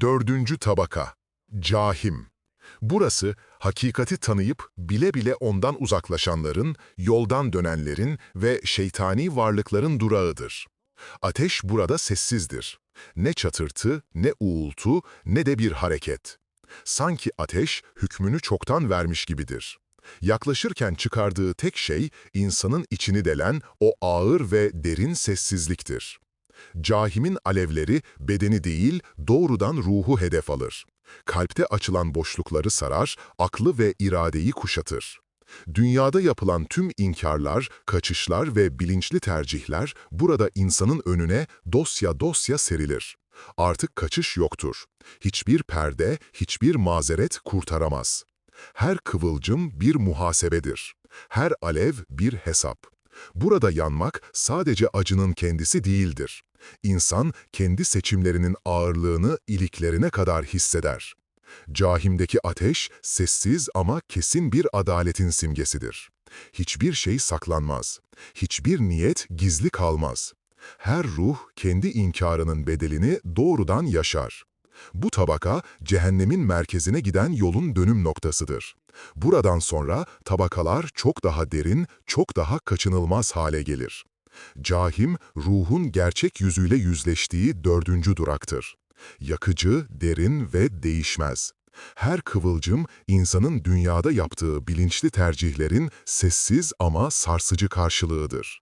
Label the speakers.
Speaker 1: Dördüncü tabaka, cahim. Burası, hakikati tanıyıp bile bile ondan uzaklaşanların, yoldan dönenlerin ve şeytani varlıkların durağıdır. Ateş burada sessizdir. Ne çatırtı, ne uğultu, ne de bir hareket. Sanki ateş hükmünü çoktan vermiş gibidir. Yaklaşırken çıkardığı tek şey, insanın içini delen o ağır ve derin sessizliktir. Cahimin alevleri bedeni değil, doğrudan ruhu hedef alır. Kalpte açılan boşlukları sarar, aklı ve iradeyi kuşatır. Dünyada yapılan tüm inkarlar, kaçışlar ve bilinçli tercihler burada insanın önüne dosya dosya serilir. Artık kaçış yoktur. Hiçbir perde, hiçbir mazeret kurtaramaz. Her kıvılcım bir muhasebedir. Her alev bir hesap. Burada yanmak sadece acının kendisi değildir. İnsan kendi seçimlerinin ağırlığını iliklerine kadar hisseder. Cahimdeki ateş sessiz ama kesin bir adaletin simgesidir. Hiçbir şey saklanmaz. Hiçbir niyet gizli kalmaz. Her ruh kendi inkarının bedelini doğrudan yaşar. Bu tabaka cehennemin merkezine giden yolun dönüm noktasıdır. Buradan sonra tabakalar çok daha derin, çok daha kaçınılmaz hale gelir. Cahim, ruhun gerçek yüzüyle yüzleştiği dördüncü duraktır. Yakıcı, derin ve değişmez. Her kıvılcım, insanın dünyada yaptığı bilinçli tercihlerin sessiz ama sarsıcı karşılığıdır.